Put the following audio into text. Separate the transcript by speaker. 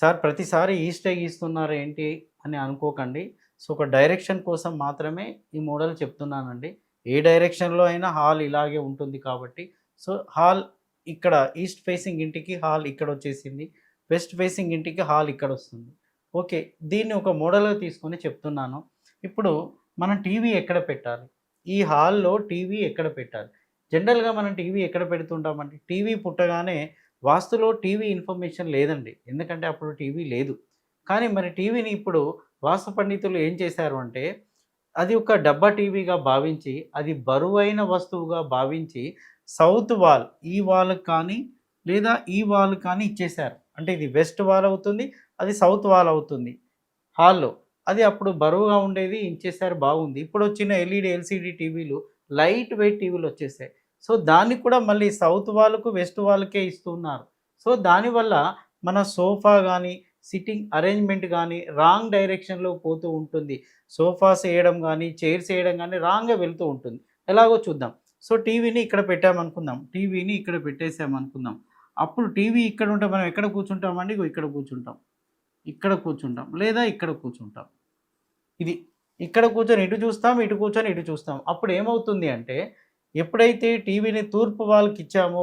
Speaker 1: Sir ప్రతిసారి ఈస్టే గీస్తున్నారు ఏంటి అని అనుకోకండి. సో ఒక డైరెక్షన్ కోసం మాత్రమే ఈ మోడల్ చెప్తున్నానండి. ఏ డైరెక్షన్లో అయినా హాల్ ఇలాగే ఉంటుంది కాబట్టి. సో హాల్ ఇక్కడ ఈస్ట్ ఫేసింగ్ ఇంటికి హాల్ ఇక్కడ వచ్చేసింది. వెస్ట్ ఫేసింగ్ ఇంటికి హాల్ ఇక్కడ వస్తుంది. ఓకే దీన్ని ఒక మోడల్గా తీసుకొని చెప్తున్నాను. ఇప్పుడు మనం టీవీ ఎక్కడ పెట్టాలి? ఈ హాల్లో టీవీ ఎక్కడ పెట్టాలి? జనరల్గా మనం టీవీ ఎక్కడ పెడుతుంటామంటే టీవీ పుట్టగానే వాస్తులో టీవీ ఇన్ఫర్మేషన్ లేదండి. ఎందుకంటే అప్పుడు టీవీ లేదు. కానీ మరి టీవీని ఇప్పుడు వాస్తు పండితులు ఏం చేశారు అంటే అది ఒక డబ్బా టీవీగా భావించి అది బరువైన వస్తువుగా భావించి సౌత్ వాల్ ఈ వాల్ కానీ లేదా ఈ వాల్ కానీ ఇచ్చేశారు. అంటే ఇది వెస్ట్ వాల్ అవుతుంది అది సౌత్ వాల్ అవుతుంది. హాల్లో అది అప్పుడు బరువుగా ఉండేది ఇచ్చేసారు బాగుంది. ఇప్పుడు వచ్చిన ఎల్ఈడి ఎల్సిడి టీవీలు లైట్ వెయిట్ టీవీలు వచ్చేసాయి. సో దాన్ని కూడా మళ్ళీ సౌత్ వాళ్ళకు వెస్ట్ వాళ్ళకే ఇస్తున్నారు. సో దానివల్ల మన సోఫా కానీ సిట్టింగ్ అరేంజ్మెంట్ కానీ రాంగ్ డైరెక్షన్లో పోతూ ఉంటుంది. సోఫాస్ వేయడం కానీ చైర్స్ వేయడం కానీ రాంగ్గా వెళ్తూ ఉంటుంది. ఎలాగో చూద్దాం. సో టీవీని ఇక్కడ పెట్టామనుకుందాం. టీవీని ఇక్కడ పెట్టేసామనుకుందాం. అప్పుడు టీవీ ఇక్కడ ఉంటే మనం ఎక్కడ కూర్చుంటామండి ఇక్కడ కూర్చుంటాం. ఇక్కడ కూర్చుంటాం. లేదా ఇక్కడ కూర్చుంటాం. ఇది. ఇక్కడ కూర్చొని ఇటు చూస్తాం ఇటు కూర్చొని ఇటు చూస్తాం. అప్పుడు ఏమవుతుంది అంటే ఎప్పుడైతే టీవీని తూర్పు వాళ్ళకి ఇచ్చామో